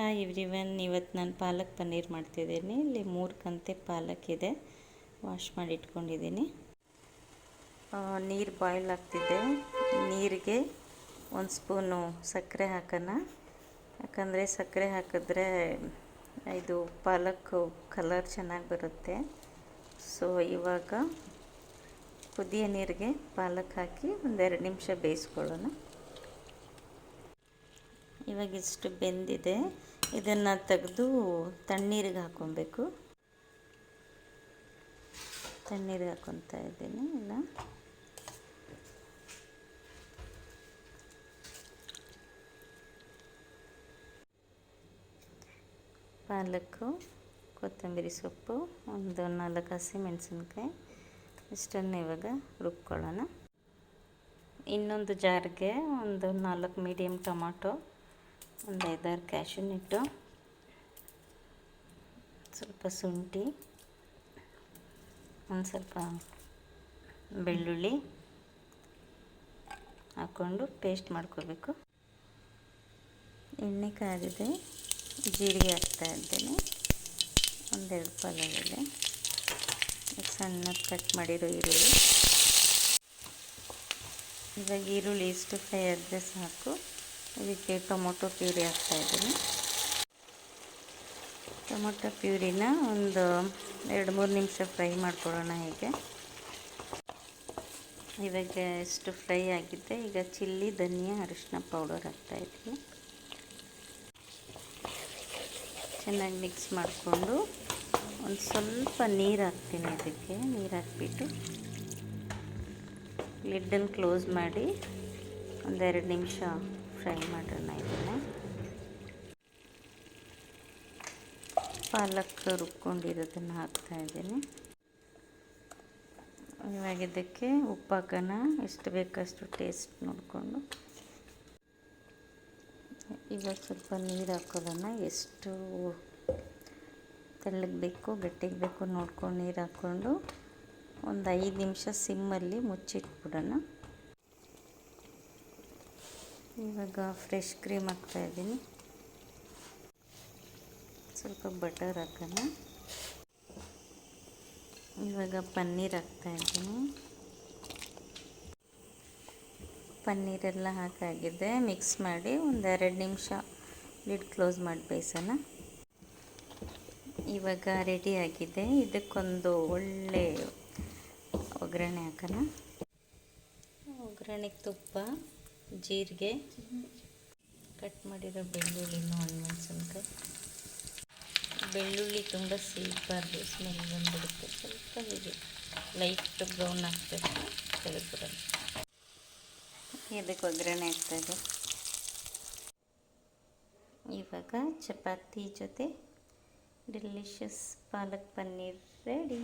Hi everyone, ಇವತ್ತು ನಾನು ಪಾಲಕ್ ಪನ್ನೀರ್ ಮಾಡ್ತಿದ್ದೀನಿ. ಇಲ್ಲಿ ಮೂರು ಕಂತೆ ಪಾಲಕ್ ಇದೆ. ವಾಶ್ ಮಾಡಿ ಇಟ್ಕೊಂಡಿದ್ದೀನಿ. ನೀರು ಬಾಯ್ಲ್ ಆಗ್ತಿದೆ. ನೀರಿಗೆ ಒಂದು ಸ್ಪೂನು ಸಕ್ಕರೆ ಹಾಕೋಣ. ಯಾಕಂದರೆ ಸಕ್ಕರೆ ಹಾಕಿದ್ರೆ ಇದು ಪಾಲಕ್ ಕಲರ್ ಚೆನ್ನಾಗಿ ಬರುತ್ತೆ. ಸೊ, ಇವಾಗ ಕುದಿಯ ನೀರಿಗೆ ಪಾಲಕ್ ಹಾಕಿ ಒಂದೆರಡು ನಿಮಿಷ ಬೇಯಿಸ್ಕೊಳ್ಳೋಣ. ಇವಾಗ ಇಷ್ಟು ಬೆಂದಿದೆ. ಇದನ್ನು ತೆಗೆದು ತಣ್ಣೀರಿಗೆ ಹಾಕ್ಕೊಬೇಕು. ತಣ್ಣೀರಿಗೆ ಹಾಕ್ಕೊತಾ ಇದ್ದೀನಿ ಇಲ್ಲ ಪಾಲಕ್ಕು, ಕೊತ್ತಂಬರಿ ಸೊಪ್ಪು, ಒಂದು ನಾಲ್ಕು ಹಸಿಮೆಣಸಿನ್ಕಾಯಿ. ಇಷ್ಟನ್ನು ಇವಾಗ ರುಬ್ಕೊಳ್ಳೋಣ. ಇನ್ನೊಂದು ಜಾರ್ಗೆ ಒಂದು ನಾಲ್ಕು ಮೀಡಿಯಮ್ ಟೊಮಾಟೊ. ಒಂದು ಐದಾರು ಕ್ಯಾಶುನಿಟ್ಟು ಸ್ವಲ್ಪ ಶುಂಠಿ, ಒಂದು ಸ್ವಲ್ಪ ಬೆಳ್ಳುಳ್ಳಿ ಹಾಕ್ಕೊಂಡು ಪೇಸ್ಟ್ ಮಾಡ್ಕೋಬೇಕು. ಎಣ್ಣೆ ಕಾದಿದೆ, ಜೀರಿಗೆ ಹಾಕ್ತಾ ಇದ್ದೇನೆ. ಒಂದೆರಡು ಪಲಾವಿದೆ ಸಣ್ಣ ಕಟ್ ಮಾಡಿರೋ ಈರುಳ್ಳಿ. ಇವಾಗ ಈರುಳ್ಳಿ ಇಷ್ಟು ಫ್ರೈ ಆದರೆ ಸಾಕು. ಇದಕ್ಕೆ ಟೊಮೊಟೊ ಪ್ಯೂರಿ ಹಾಕ್ತಾಯಿದ್ದೀನಿ ಟೊಮೊಟೊ ಪ್ಯೂರಿನ ಒಂದು ಎರಡು ಮೂರು ನಿಮಿಷ ಫ್ರೈ ಮಾಡ್ಕೊಳ್ಳೋಣ ಹೀಗೆ. ಇವಾಗ ಎಷ್ಟು ಫ್ರೈ ಆಗಿದೆ, ಈಗ ಚಿಲ್ಲಿ, ಧನಿಯಾ ಅರಿಶಿನ ಪೌಡರ್ ಹಾಕ್ತಾಯಿದ್ದೀನಿ ಚೆನ್ನಾಗಿ ಮಿಕ್ಸ್ ಮಾಡಿಕೊಂಡು ಒಂದು ಸ್ವಲ್ಪ ನೀರು ಹಾಕ್ತೀನಿ ಇದಕ್ಕೆ. ನೀರು ಹಾಕಿಬಿಟ್ಟು ಲಿಡ್ಡನ್ನು ಕ್ಲೋಸ್ ಮಾಡಿ ಒಂದೆರಡು ನಿಮಿಷ ಫ್ರೈ ಮಾಡೋಣ ಇದನ್ನು. ಪಾಲಕ್ ರುಬ್ಕೊಂಡಿರೋದನ್ನು ಹಾಕ್ತಾ ಇದ್ದೀನಿ. ಇವಾಗ ಇದಕ್ಕೆ ಉಪ್ಪು ಹಾಕೋಣ ಎಷ್ಟು ಬೇಕಷ್ಟು ಟೇಸ್ಟ್ ನೋಡಿಕೊಂಡು. ಇವಾಗ ಸ್ವಲ್ಪ ನೀರು ಹಾಕೋದನ್ನ ಎಷ್ಟು ತೆಳ್ಳಗೆ ಬೇಕು, ಗಟ್ಟಿಗೆ ಬೇಕು ನೋಡ್ಕೊಂಡು ನೀರು ಹಾಕ್ಕೊಂಡು. ಒಂದು ಐದು ನಿಮಿಷ ಸಿಮ್ಮಲ್ಲಿ ಮುಚ್ಚಿಟ್ಬಿಡೋಣ. ಇವಾಗ ಫ್ರೆಶ್ ಕ್ರೀಮ್ ಹಾಕ್ತಾಯಿದ್ದೀನಿ ಸ್ವಲ್ಪ ಬಟರ್ ಹಾಕೋಣ. ಇವಾಗ ಪನ್ನೀರ್ ಹಾಕ್ತಾಯಿದ್ದೀನಿ ಪನ್ನೀರೆಲ್ಲ ಹಾಕಾಗಿದೆ. ಮಿಕ್ಸ್ ಮಾಡಿ ಒಂದೆರಡು ನಿಮಿಷ ಲಿಡ್ ಕ್ಲೋಸ್ ಮಾಡಿ ಬೇಯಿಸೋಣ. ಇವಾಗ ರೆಡಿ ಆಗಿದೆ. ಇದಕ್ಕೊಂದು ಒಳ್ಳೆ ಒಗ್ಗರಣೆ ಹಾಕೋಣ. ಒಗ್ಗರಣೆಗೆ ತುಪ್ಪ. ಜೀರಿಗೆ ಕಟ್ ಮಾಡಿರೋ ಬೆಳ್ಳುಳ್ಳಿನೂ ಮೆಣಸಿನ್ಕಾಯಿ ಬೆಳ್ಳುಳ್ಳಿ ತುಂಬ ಸೀಬಾರ್ದು ಸ್ಮೆಲ್ ಬಂದುಬಿಡುತ್ತೆ. ಸ್ವಲ್ಪ ಹೀಗೆ ಲೈಟ್ ಬ್ರೌನ್ ಆಗ್ತದೆ. ತೆಗೆದ್ಬಿಡೋಣ ಇದಕ್ಕೆ ಒಗ್ಗರಣೆ ಆಗ್ತಾಯಿದೆ ಇವಾಗ ಚಪಾತಿ ಜೊತೆ ಡೆಲಿಷಿಯಸ್ ಪಾಲಕ್ ಪನ್ನೀರ್ ರೆಡಿ